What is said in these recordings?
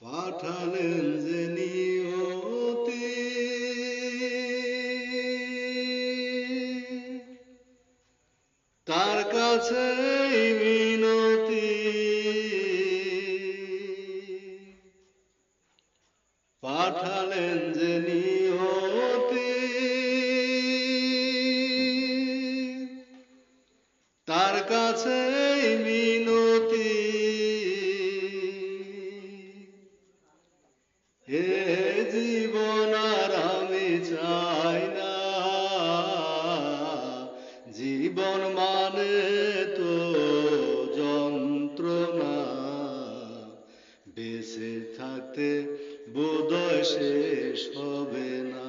পাঠালেন যে নিয়তি। তার কাছে মিনতি। পাঠালেন যে নিয়তি। তার কাছে হে জীবন আর আমি চাই না। জীবন মানে তো যন্ত্রণা। বেঁচে থাকতে বোধয় শেষ হবে না।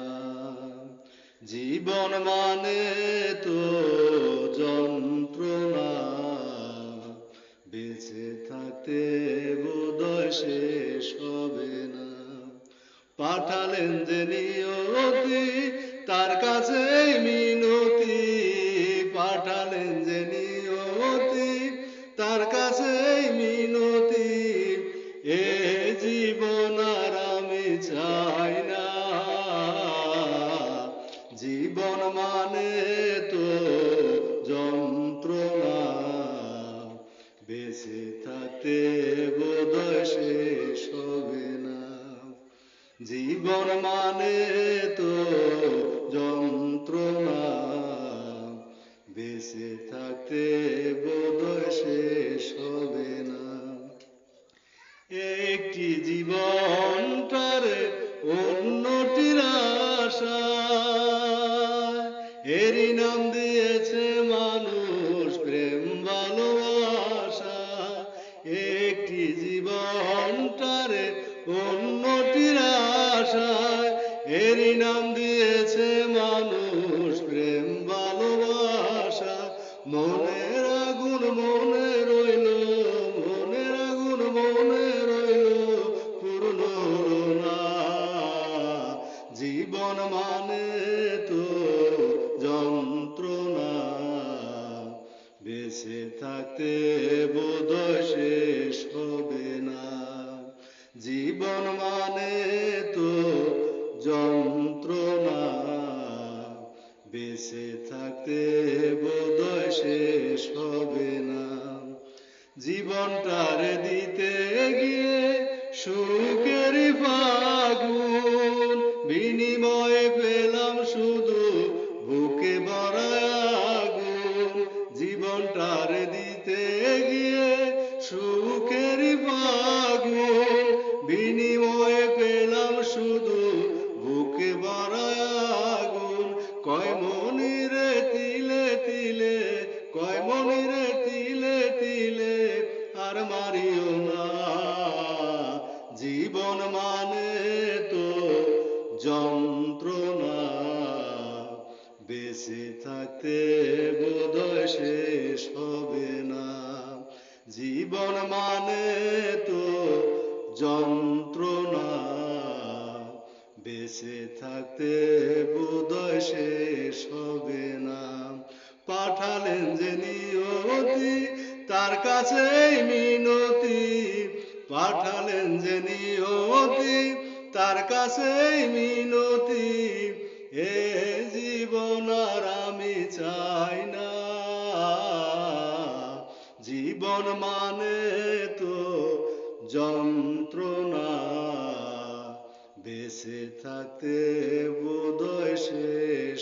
জীবন মানে তো পাঠালেন যে নিয়তি, তার কাছে মিনতি। পাঠালেন যে নিয়তি, তার কাছে মিনতি। এ জীবন আর আমি চাই না। জীবন মানে তো জীবন মানে তো যন্ত্রণা। বেঁচে থাকতে বোধয় শেষ হবে না। একটি জীবনটার অন্যটির আশা, এরই নাম আশা এরই নাম দিয়েছে মানুষ প্রেম ভালোবাসা। মনের আগুন মনে রইল, মনের আগুন মনে রইল, পূর্ণ জীবন মানে তো যন্ত্রণা, বেঁচে থাকতে বোধয় শেষ হবে না। জীবনটার দিতে গিয়ে সুখের ফাগুন, বিনিময়ে পেলাম শুধু বুকে ভরা আগুন। দিতে গিয়ে সুখের ফাগুন, বিনিময়ে পেলাম শুধু বুকে ভরা আগুন। কয় মনিরে তিলে তিলে কয় মনিরে তিলে তিলে আর মারিও না। জীবন মানে তো যন্ত্রণা, বেঁচে থাকতে বোধয় শেষ হবে না। জীবন মানে তো যন্ত্রণা, বেঁচে থাকতে বোধয় শেষ হবে না। পাঠালেন যে নিয়তি, তার কাছে মিনতি। পাঠালেন যে নিয়তি, তার কাছে মিনতি। এ জীবন আর আমি চাই না। জীবন মানে তো যন্ত্রণা। বেঁচে থাকতে বোধয় সে